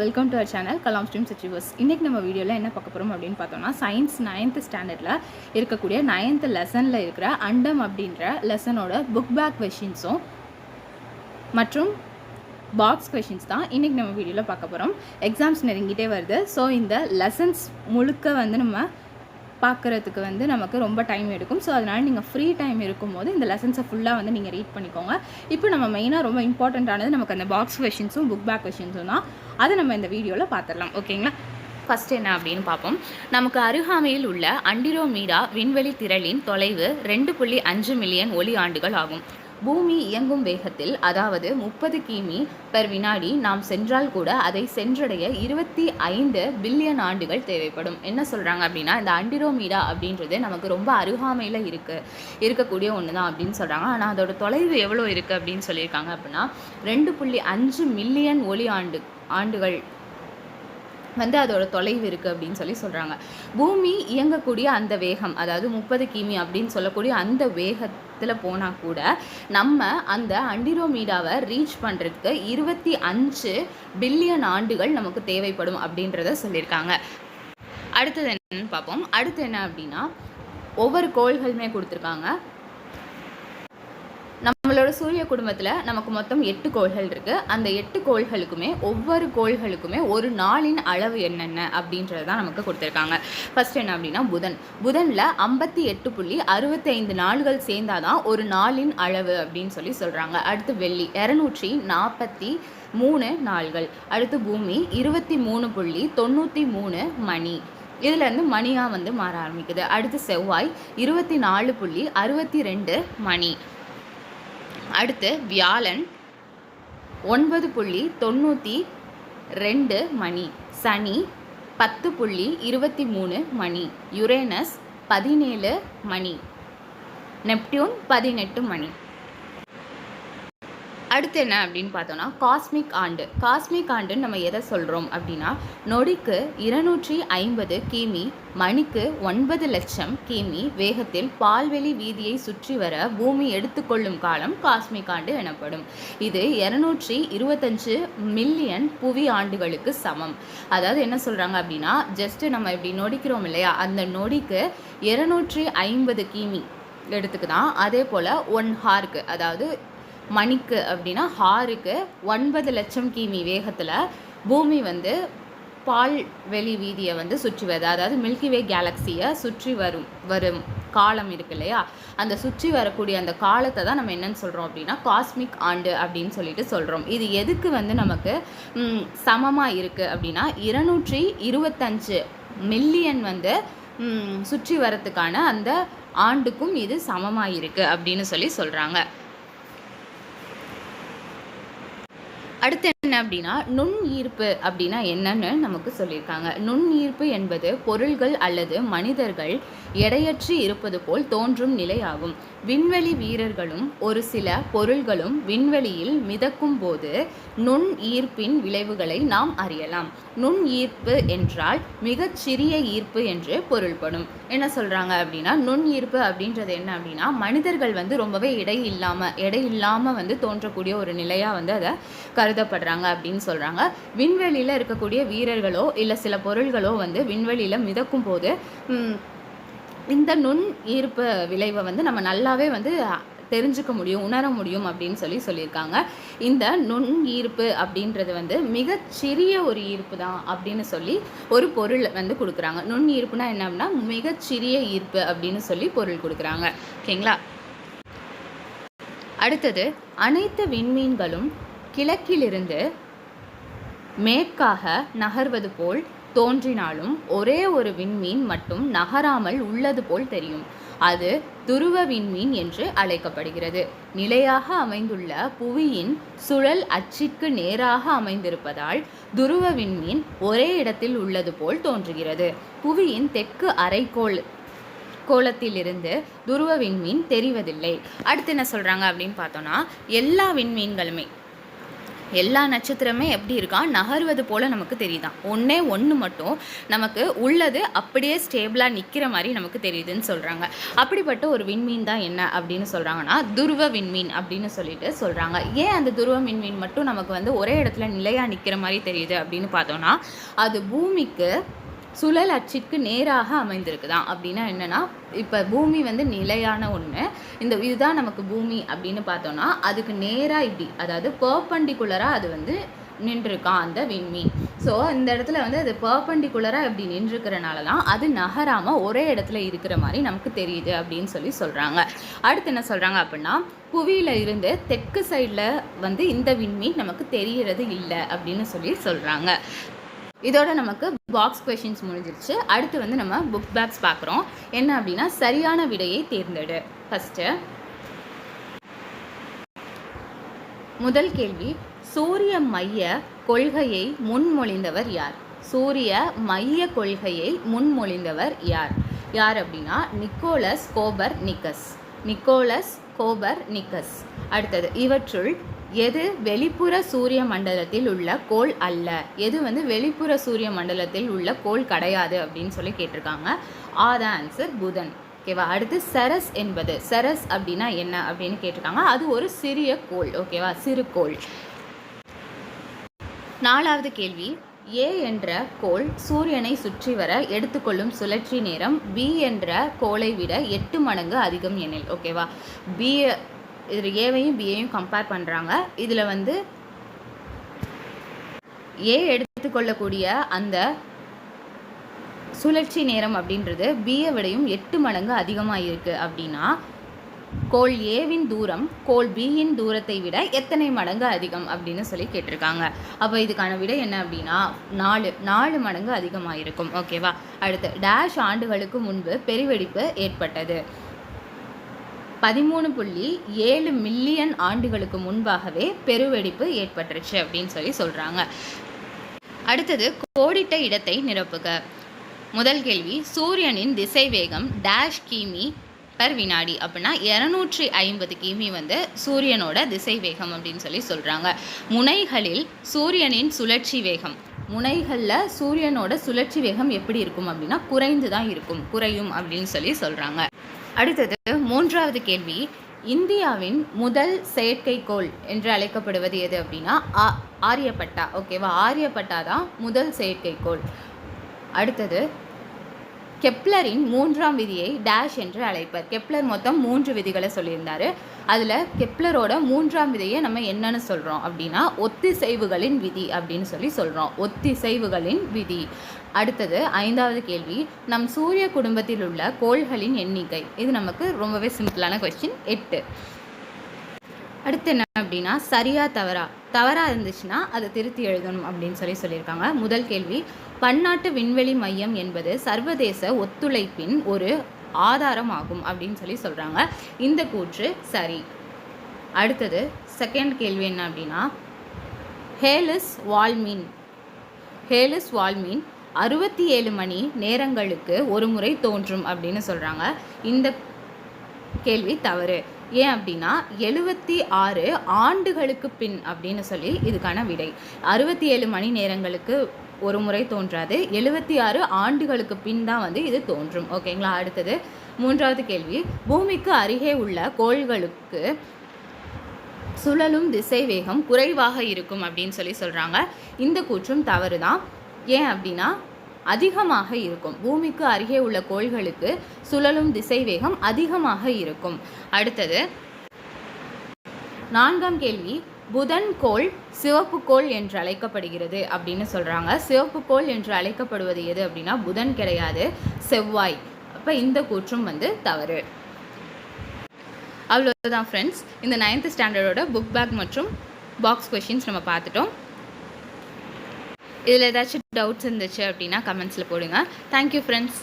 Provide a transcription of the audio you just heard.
Welcome to our channel Kalam stream achievers இன்றைக்கி நம்ம வீடியோவில் என்ன பார்க்க போகிறோம் அப்படின்னு பார்த்தோம்னா சயின்ஸ் நைன்த் ஸ்டாண்டர்டில் இருக்கக்கூடிய நைன்த் லெசனில் இருக்கிற அண்டம் அப்படின்ற லெசனோட புக் பேக் கொஷின்ஸும் மற்றும் பாக்ஸ் கொஷின்ஸ் தான் இன்றைக்கி நம்ம வீடியோவில் பார்க்க போகிறோம் எக்ஸாம்ஸ் நெருங்கிட்டே வருது. ஸோ இந்த லெசன்ஸ் முழுக்க வந்து நம்ம பார்க்குறதுக்கு வந்து நமக்கு ரொம்ப டைம் எடுக்கும். ஸோ அதனால் நீங்கள் ஃப்ரீ டைம் இருக்கும்போது இந்த லெசன்ஸை ஃபுல்லாக வந்து நீங்கள் ரீட் பண்ணிக்கோங்க. இப்போ நம்ம மெயினாக ரொம்ப இம்பார்ட்டண்ட்டானது நமக்கு அந்த பாக்ஸ் கொஷின்ஸும் புக் பேக் கொஷின்ஸும் தான். அதை நம்ம இந்த வீடியோவில் பார்த்துடலாம் ஓகேங்களா? ஃபஸ்ட் என்ன அப்படின்னு பார்ப்போம் நமக்கு அருகாமையில் உள்ள அண்டிரோமீடா விண்வெளி திரளின் தொலைவு ரெண்டு புள்ளி அஞ்சு மில்லியன் ஒளி ஆண்டுகள் ஆகும். பூமி இயங்கும் வேகத்தில் அதாவது முப்பது கிமி பெர் வினாடி நாம் சென்றால் கூட அதை சென்றடைய இருபத்தி ஐந்து பில்லியன் ஆண்டுகள் தேவைப்படும். என்ன சொல்கிறாங்க அப்படின்னா இந்த அண்டிரோமீடா அப்படின்றது நமக்கு ரொம்ப அருகாமையில் இருக்குது இருக்கக்கூடிய ஒன்று தான் அப்படின்னு சொல்கிறாங்க ஆனால் அதோட தொலைவு எவ்வளோ இருக்குது அப்படின்னு சொல்லியிருக்காங்க அப்படின்னா ரெண்டு புள்ளி அஞ்சு மில்லியன் ஒளி ஆண்டு ஆண்டுகள் வந்து அதோட தொலைவு இருக்குது அப்படின்னு சொல்லி சொல்கிறாங்க பூமி இயங்கக்கூடிய அந்த வேகம் அதாவது முப்பது கிமி அப்படின்னு சொல்லக்கூடிய அந்த வேகத்தில் போனால் கூட நம்ம அந்த அண்டிரோமீடாவை ரீச் பண்ணுறதுக்கு இருபத்தி அஞ்சு பில்லியன் ஆண்டுகள் நமக்கு தேவைப்படும் அப்படின்றத சொல்லியிருக்காங்க. அடுத்தது என்னன்னு பார்ப்போம். அடுத்து என்ன அப்படின்னா ஒவ்வொரு கோள்களுமே கொடுத்துருக்காங்க. நம்மளோட சூரிய குடும்பத்தில் நமக்கு மொத்தம் எட்டு கோள்கள் இருக்குது அந்த எட்டு கோள்களுக்குமே ஒவ்வொரு கோள்களுக்குமே ஒரு நாளின் அளவு என்னென்ன அப்படின்றது தான் நமக்கு கொடுத்துருக்காங்க. ஃபஸ்ட் என்ன அப்படின்னா புதன். புதனில் ஐம்பத்தி எட்டு புள்ளி அறுபத்தைந்து நாள்கள் சேர்ந்தாதான் ஒரு நாளின் அளவு அப்படின்னு சொல்லி சொல்கிறாங்க அடுத்து வெள்ளி. இரநூற்றி நாற்பத்தி மூணு நாள்கள். அடுத்து பூமி இருபத்தி மூணு புள்ளி தொண்ணூற்றி மூணு மணி. இதுலேருந்து மணியாக வந்து மாற ஆரம்பிக்குது. அடுத்து செவ்வாய் இருபத்தி நாலு புள்ளி அறுபத்தி ரெண்டு மணி. அடுத்து வியாழன் ஒன்பது புள்ளி தொண்ணூற்றி ரெண்டு மணி சனி பத்து புள்ளி இருபத்தி மூணு மணி யுரேனஸ் பதினேழு மணி நெப்டியூன் பதினெட்டு மணி. அடுத்து என்ன அப்படின்னு பார்த்தோன்னா காஸ்மிக் ஆண்டு. காஸ்மிக் ஆண்டுன்னு நம்ம எதை சொல்கிறோம் அப்படின்னா நொடிக்கு இருநூற்றி ஐம்பது கிமி மணிக்கு ஒன்பது லட்சம் கிமி வேகத்தில் பால்வெளி வீதியை சுற்றி வர பூமி எடுத்துக்கொள்ளும் காலம் காஸ்மிக் ஆண்டு எனப்படும். இது இருநூற்றி இருபத்தஞ்சு மில்லியன் புவி ஆண்டுகளுக்கு சமம். அதாவது என்ன சொல்கிறாங்க அப்படின்னா ஜஸ்ட்டு நம்ம இப்படி நொடிக்கிறோம் இல்லையா? அந்த நொடிக்கு இருநூற்றி ஐம்பது கிமி எடுத்துக்கு தான் அதே போல் ஒன் ஹார்க்கு அதாவது மணிக்கு அப்படின்னா ஹாருக்கு ஒன்பது லட்சம் கிமி வேகத்தில் பூமி வந்து பால் வெளி வீதியை வந்து சுற்றி வருது. அதாவது மில்கி வே சுற்றி வரும் வரும் காலம் இருக்கு இல்லையா? அந்த சுற்றி வரக்கூடிய அந்த காலத்தை தான் நம்ம என்னன்னு சொல்கிறோம் அப்படின்னா காஸ்மிக் ஆண்டு அப்படின்னு சொல்லிட்டு சொல்கிறோம் இது எதுக்கு வந்து நமக்கு சமமாக இருக்குது அப்படின்னா இருநூற்றி இருபத்தஞ்சு மில்லியன் வந்து சுற்றி வரத்துக்கான அந்த ஆண்டுக்கும் இது சமமாக இருக்குது அப்படின்னு சொல்லி சொல்கிறாங்க அடுத்து என்ன அப்படின்னா நுண் ஈர்ப்பு அப்படின்னா என்னன்னு நமக்கு சொல்லியிருக்காங்க. நுண் ஈர்ப்பு என்பது பொருள்கள் அல்லது மனிதர்கள் எடையற்று இருப்பது போல் தோன்றும் நிலையாகும். விண்வெளி வீரர்களும் ஒரு சில பொருள்களும் விண்வெளியில் மிதக்கும் போது நுண் ஈர்ப்பின் விளைவுகளை நாம் அறியலாம். நுண் ஈர்ப்பு என்றால் மிகச்சிறிய ஈர்ப்பு என்று பொருள்படும். என்ன சொல்கிறாங்க அப்படின்னா நுண் ஈர்ப்பு அப்படின்றது என்ன அப்படின்னா மனிதர்கள் வந்து ரொம்பவே எடை இல்லாமல் எடை இல்லாமல் வந்து தோன்றக்கூடிய ஒரு நிலையாக வந்து அதை கருதப்படுறாங்க. அப்படின்னு சொல்கிறாங்க விண்வெளியில் இருக்கக்கூடிய வீரர்களோ இல்லை சில பொருள்களோ வந்து விண்வெளியில் மிதக்கும் போது இந்த நுண் ஈர்ப்பு விளைவை வந்து நம்ம நல்லாவே வந்து தெரிஞ்சுக்க முடியும் உணர முடியும் அப்படின்னு சொல்லி சொல்லியிருக்காங்க. இந்த நுண் ஈர்ப்பு அப்படின்றது வந்து மிகச்சிறிய ஒரு ஈர்ப்பு தான் அப்படின்னு சொல்லி ஒரு பொருள் வந்து கொடுக்குறாங்க. நுண் ஈர்ப்புனா என்ன அப்படின்னா மிகச்சிறிய ஈர்ப்பு அப்படின்னு சொல்லி பொருள் கொடுக்குறாங்க. ஓகேங்களா? அடுத்தது அனைத்து விண்மீன்களும் கிழக்கிலிருந்து மேற்காக நகர்வது போல் தோன்றினாலும் ஒரே ஒரு விண்மீன் மட்டும் நகராமல் உள்ளது போல் தெரியும். அது துருவ விண்மீன் என்று அழைக்கப்படுகிறது. நிலையாக அமைந்துள்ள புவியின் சுழல் அச்சிற்கு நேராக அமைந்திருப்பதால் துருவ விண்மீன் ஒரே இடத்தில் உள்ளது போல் தோன்றுகிறது. புவியின் தெற்கு அரைக்கோள் கோலத்திலிருந்து துருவ விண்மீன் தெரிவதில்லை. அடுத்து என்ன சொல்கிறாங்க அப்படின்னு பார்த்தோன்னா எல்லா விண்மீன்களுமே எல்லா நட்சத்திரமே எப்படி இருக்கா? நகர்வது போல் நமக்கு தெரியுதான் ஒன்றே ஒன்று மட்டும் நமக்கு உள்ளது அப்படியே ஸ்டேபிளாக நிற்கிற மாதிரி நமக்கு தெரியுதுன்னு சொல்கிறாங்க அப்படிப்பட்ட ஒரு விண்மீன் தான் என்ன அப்படின்னு சொல்கிறாங்கன்னா துருவ விண்மீன் அப்படின்னு சொல்லிட்டு சொல்கிறாங்க ஏன் அந்த துருவ விண்மீன் மட்டும் நமக்கு வந்து ஒரே இடத்துல நிலையாக நிற்கிற மாதிரி தெரியுது அப்படின்னு பார்த்தோன்னா அது பூமிக்கு சுழல் அச்சிற்கு நேராக அமைந்திருக்குதான் அப்படின்னா என்னென்னா இப்போ பூமி வந்து நிலையான ஒன்று இந்த இதுதான் நமக்கு பூமி அப்படின்னு பார்த்தோன்னா அதுக்கு நேராக இப்படி அதாவது பர்பண்டிகுலராக அது வந்து நின்றுருக்கான் அந்த விண்மீன் ஸோ இந்த இடத்துல வந்து அது பர்பண்டிகுலராக இப்படி நின்றுருக்கிறனால தான் அது நகராமல் ஒரே இடத்துல இருக்கிற மாதிரி நமக்கு தெரியுது அப்படின்னு சொல்லி சொல்கிறாங்க அடுத்து என்ன சொல்கிறாங்க அப்படின்னா புவியில் இருந்து தெற்கு சைடில் வந்து இந்த விண்மீன் நமக்கு தெரிகிறது இல்லை அப்படின்னு சொல்லி சொல்கிறாங்க இதோட நமக்கு பாக்ஸ் கொஷின்ஸ் முடிஞ்சிருச்சு. அடுத்து வந்து நம்ம புக் பேக்ஸ் பார்க்குறோம். என்ன அப்படின்னா சரியான விடையை தேர்ந்தெடு. ஃபஸ்ட்டு முதல் கேள்வி சூரிய மைய கொள்கையை முன்மொழிந்தவர் யார்? சூரிய மைய கொள்கையை முன்மொழிந்தவர் யார்? யார் அப்படின்னா நிக்கோலஸ் கோபர் நிக்கஸ் நிக்கோலஸ் கோபர் நிக்கஸ் அடுத்தது இவற்றுள் எது வெளிப்புற சூரிய மண்டலத்தில் உள்ள கோள் அல்ல? எது வந்து வெளிப்புற சூரிய மண்டலத்தில் உள்ள கோள் கிடையாது அப்படின்னு சொல்லி கேட்டிருக்காங்க. ஆத ஆன்சர் புதன். ஓகேவா? அடுத்து செரஸ் என்பது. செரஸ் அப்படின்னா என்ன அப்படின்னு கேட்டிருக்காங்க. அது ஒரு சிறிய கோள். ஓகேவா? சிறு கோள். நாலாவது கேள்வி. ஏ என்ற கோள் சூரியனை சுற்றி வர எடுத்துக்கொள்ளும் சுழற்சி நேரம் பி என்ற கோளை விட எட்டு மடங்கு அதிகம் எனில். ஓகேவா? பி இதில் ஏவையும் பியையும் கம்பேர் பண்ணுறாங்க இதில் வந்து ஏ எடுத்துக்கொள்ளக்கூடிய அந்த சுழற்சி நேரம் அப்படின்றது பியை விடையும் எட்டு மடங்கு அதிகமாக இருக்குது அப்படின்னா கோல் ஏவின் தூரம் கோல் பியின் தூரத்தை விட எத்தனை மடங்கு அதிகம் அப்படின்னு சொல்லி கேட்டிருக்காங்க. அப்போ இதுக்கான விடை என்ன அப்படின்னா நாலு நாலு மடங்கு அதிகமாக இருக்கும். ஓகேவா அடுத்து டேஷ் ஆண்டுகளுக்கு முன்பு பெருவெடிப்பு ஏற்பட்டது. பதிமூணு புள்ளி ஏழு மில்லியன் ஆண்டுகளுக்கு முன்பாகவே பெருவெடிப்பு ஏற்பட்டுருச்சு அப்படின்னு சொல்லி சொல்கிறாங்க அடுத்தது கோடிட்ட இடத்தை நிரப்புக. முதல் கேள்வி சூரியனின் திசை வேகம் டேஷ் கிமி பர் வினாடி அப்படின்னா இரநூற்றி ஐம்பது கிமி வந்து சூரியனோட திசை வேகம் அப்படின்னு சொல்லி சொல்கிறாங்க முனைகளில் சூரியனின் சுழற்சி வேகம். முனைகளில் சூரியனோட சுழற்சி வேகம் எப்படி இருக்கும் அப்படின்னா குறைந்து தான் இருக்கும் குறையும் அப்படின்னு சொல்லி சொல்கிறாங்க அடுத்தது மூன்றாவது கேள்வி இந்தியாவின் முதல் செயற்கைக்கோள் என்று அழைக்கப்படுவது எது அப்படின்னா ஆ ஆரியப்பட்டா. ஓகேவா? ஆரியப்பட்டா தான் முதல் செயற்கைக்கோள். அடுத்தது கெப்லரின் மூன்றாம் விதியை டேஷ் என்று அழைப்பர். கெப்லர் மொத்தம் மூன்று விதிகளை சொல்லியிருந்தார். அதில் கெப்லரோட மூன்றாம் விதியை நம்ம என்னன்னு சொல்கிறோம் அப்படின்னா ஒத்திசைவுகளின் விதி அப்படின்னு சொல்லி சொல்கிறோம் ஒத்திசைவுகளின் விதி. அடுத்தது ஐந்தாவது கேள்வி. நம் சூரிய குடும்பத்தில் உள்ள கோள்களின் எண்ணிக்கை. இது நமக்கு ரொம்பவே சிம்பிளான கொஸ்டின் எட்டு. அடுத்து என்ன அப்படின்னா சரியா தவறா? தவறாக இருந்துச்சுன்னா அதை திருத்தி எழுதணும் அப்படின்னு சொல்லி சொல்லியிருக்காங்க. முதல் கேள்வி பன்னாட்டு விண்வெளி மையம் என்பது சர்வதேச ஒத்துழைப்பின் ஒரு ஆதாரம் ஆகும் அப்படின்னு சொல்லி சொல்கிறாங்க இந்த கூற்று சரி. அடுத்தது செகண்ட் கேள்வி என்ன அப்படின்னா ஹேலிஸ் வால்மீன் ஹேலிஸ் வால்மீன் அறுபத்தி ஏழு மணி நேரங்களுக்கு ஒரு முறை தோன்றும் அப்படின்னு சொல்கிறாங்க இந்த கேள்வி தவறு. ஏன் அப்படின்னா எழுபத்தி ஆறு ஆண்டுகளுக்கு பின் அப்படின்னு சொல்லி இதுக்கான விடை. அறுபத்தி ஏழு மணி நேரங்களுக்கு ஒரு முறை தோன்றாது. எழுபத்தி ஆறு ஆண்டுகளுக்கு பின் தான் வந்து இது தோன்றும். ஓகேங்களா? அடுத்தது மூன்றாவது கேள்வி. பூமிக்கு அருகே உள்ள கோள்களுக்கு சுழலும் திசை வேகம் குறைவாக இருக்கும் அப்படின்னு சொல்லி சொல்கிறாங்க இந்த கூற்றும் தவறு தான் ஏன் அப்படின்னா அதிகமாக இருக்கும். பூமிக்கு அருகே உள்ள கோள்களுக்கு சுழலும் திசை வேகம் அதிகமாக இருக்கும். அடுத்தது நான்காம் கேள்வி புதன் கோள் சிவப்பு கோள் என்று அழைக்கப்படுகிறது அப்படின்னு சொல்கிறாங்க சிவப்பு கோள் என்று அழைக்கப்படுவது எது அப்படின்னா புதன் கிடையாது செவ்வாய். அப்போ இந்த கூற்றும் வந்து தவறு. அவ்வளோதான் ஃப்ரெண்ட்ஸ் இந்த நைன்த் ஸ்டாண்டர்டோட புக் பேக் மற்றும் பாக்ஸ் கொஷின்ஸ் நம்ம பார்த்துட்டோம். இதில் ஏதாச்சும் டவுட்ஸ் இருந்துச்சு அப்படின்னா கமெண்ட்ஸில் போடுங்க. Thank you friends